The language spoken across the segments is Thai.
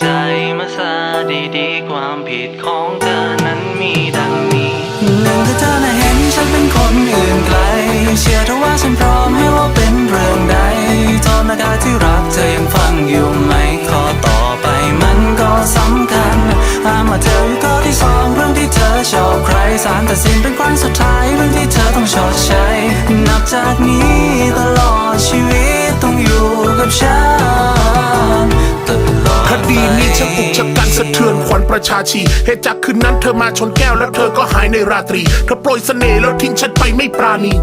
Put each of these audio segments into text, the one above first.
ใจมาซะดีๆความผิดของเธอนั้นมีดังนี้หนึ่งคือเธอน่ะเห็นฉันเป็นคนอื่นไกล เชื่อเธอว่าฉันพร้อมให้ว่าเป็นเรื่องใดตอนอากาศที่รักเธอยังฟังอยู่ไหมข้อต่อไปมันก็สำคัญห้ามาเธออยู่ข้อที่สองเรื่องที่เธอชอบใครสารตัดสินเป็นครั้งสุดท้ายเรื่องที่เธอต้องชดใช้ นับจากนี้ตลอดชีวิตต้องอยู่กับฉัน ดีนี้ชะอุกชะกันสะเทือนขวัญประชาชีเหตุจากคืนนั้นเธอมาชนแก้วแล้วเธอก็หายในราตรี เธอโปรยเสน่ห์แล้วทิ้งฉันไปไม่ปราณี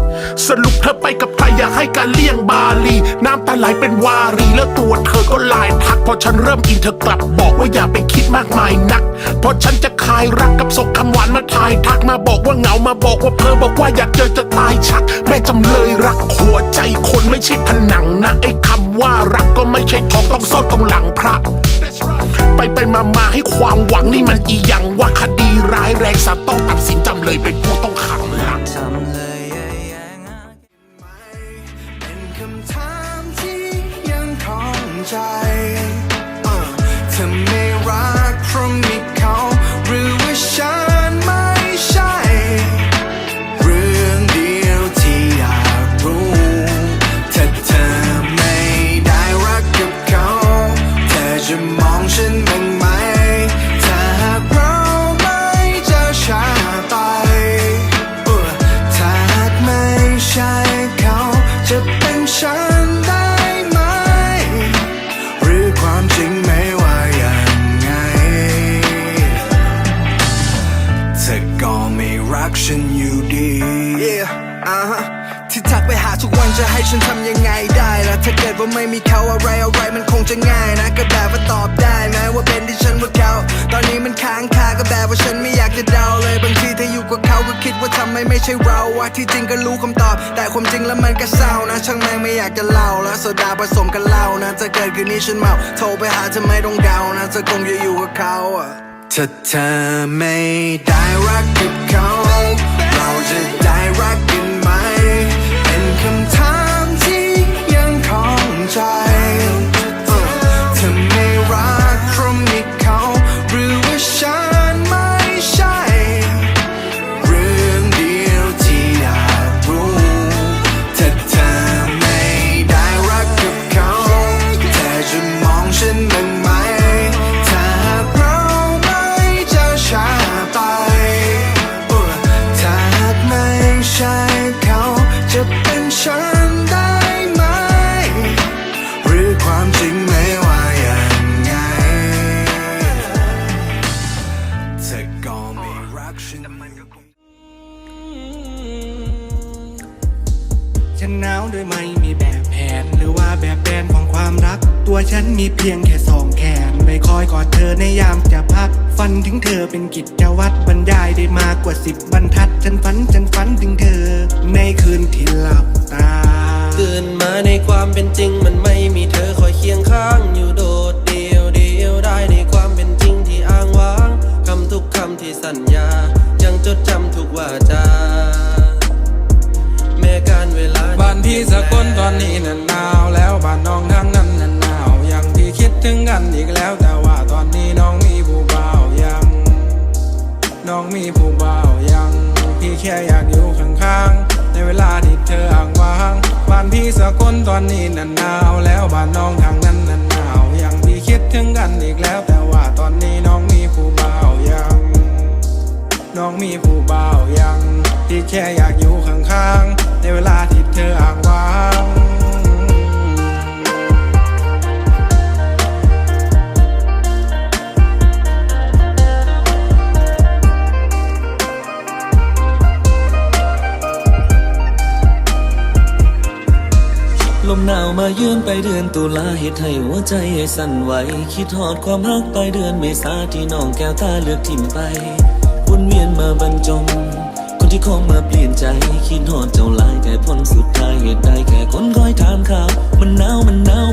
สรุปเธอไปกับใครอยากให้การเลี่ยงบาลี น้ำตาไหลเป็นวารีแล้วตัวเธอก็ลายทักพอฉันเริ่มอินเธอกลับบอกว่าอย่าไปคิดมากมายนัก เพอฉันจะคายรักกับศกคำหวานมาทายทักมาบอกว่าเหงามาบอกว่าเพอบอกว่าอยากเจอจะตายชัก แม่จำเลยรักหัวใจคนไม่ใช่ผนังนะไอ้คำว่ารักก็ไม่ใช่ทองต้องซ่อนตรงหลังพระ ไปไปมามาให้ความหวังนี่มันอีหยังว่าคดีร้ายแรงสะต้องตัดสินจำเลยเป็นผู้ต้องขังหลังทำเลยแย่งเป็นคำถามที่ยังคล่องใจเอ่อเธอไม่รักเพราะ ทุกวันจะให้ฉันทำยังไงได้ล่ะถ้าเกิดว่าไม่มีเขาอะไรอะไรมันคงจะง่ายนะ ก็แบบว่าตอบได้ไหมว่าเป็นที่ฉันว่าเขาตอนนี้มันค้างคาก็แบบว่าฉันไม่อยากจะเดาเลยบางทีเธออยู่กับเขาก็คิดว่าทำไมไม่ใช่เราอะที่จริงก็รู้คำตอบ แต่ความจริงแล้วมันก็เศร้านะช่างแม่งไม่อยากจะเล่าแล้วโซดาผสมกันเหล้านะถ้าเกิดคืนนี้ฉันเมาโทรไปหาเธอไม่ต้องเดานะเธอคงจะอยู่กับเขาอะถ้าเธอไม่ได้รักกับเขาเราจะ ฉันหนาวโดยไม่มีแบบแผน หรือว่าแบบแปนของความรัก ตัวฉันมีเพียงแค่สองแขนไปคอยกอดเธอในยามจะพักฝันถึงเธอเป็นกิจวัตรบรรยายได้มากกว่าสิบบรรทัด ฉันฝันฉันฝันถึงเธอ ในคืนที่หลับตาตื่นมาในความเป็นจริงมันไม่มีเธอคอยเคีย นนี้น่ะหนาวแล้วบ้านน้องทางนั้นน่ะหนาวย่างที่คิดถึงกันอีกแล้ว แต่ว่าตอนนี้น้องมีผู้บ่าวยัง น้องมีผู้บ่าวยัง พี่แค่อยากอยู่ข้างๆ ในเวลาที่เธออ่างว้างบ้านพี่สะกลตอนนี้น่ะหนาวแล้วบ้านน้องทางนั้นน่ะหนาวย่างที่คิดถึงกันอีกแล้ว แต่ว่าตอนนี้น้องมีผู้บ่าวยัง น้องมีผู้บ่าวยัง ที่แค่อยากอยู่ข้างๆ ในเวลา ลมหนาวมาเยือนไปเดือนตุลาเหตุให้หัวใจให้สั่นไหว คิดหอดความรักไปเดือนเมษาที่น้องแก้วตาเลือกทิมไปวนเวียนมาบรรจง คนที่คงมาเปลี่ยนใจ คิดหอดเจ้าลายแต่ผลสุดท้ายเหตุใดแค่คนคอยถามข่าว มันหนาวมันหนาว